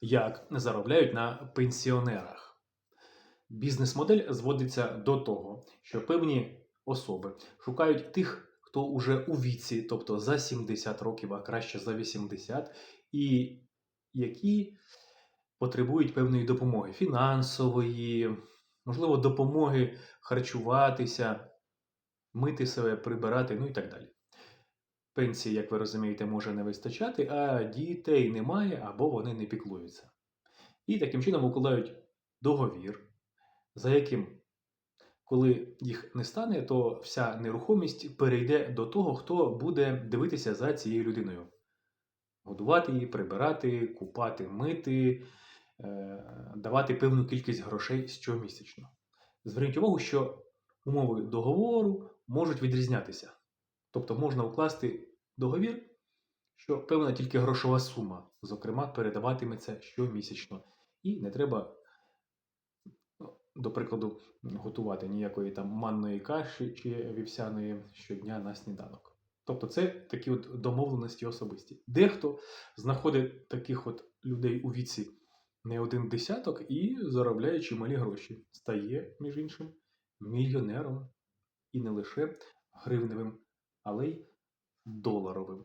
як заробляють на пенсіонерах. Бізнес-модель зводиться до того, що певні особи шукають тих, хто уже у віці, тобто за 70 років, а краще за 80, і які потребують певної допомоги фінансової, можливо, допомоги харчуватися, мити себе, прибирати, ну і так далі. Пенсії, як ви розумієте, може не вистачати, а дітей немає або вони не піклуються. І таким чином укладають договір, за яким, коли їх не стане, то вся нерухомість перейде до того, хто буде дивитися за цією людиною. Годувати її, прибирати, купати, мити, е, давати певну кількість грошей щомісячно. Зверніть увагу, що умови договору можуть відрізнятися. Тобто можна укласти договір, що певна тільки грошова сума, зокрема, передаватиметься щомісячно. І не треба, до прикладу, готувати ніякої там манної каші чи вівсяної щодня на сніданок. Тобто це такі от домовленості особисті. Дехто знаходить таких от людей у віці не один десяток і, заробляє чималі гроші, стає, між іншим, мільйонером. І не лише гривневим, але й доларовим.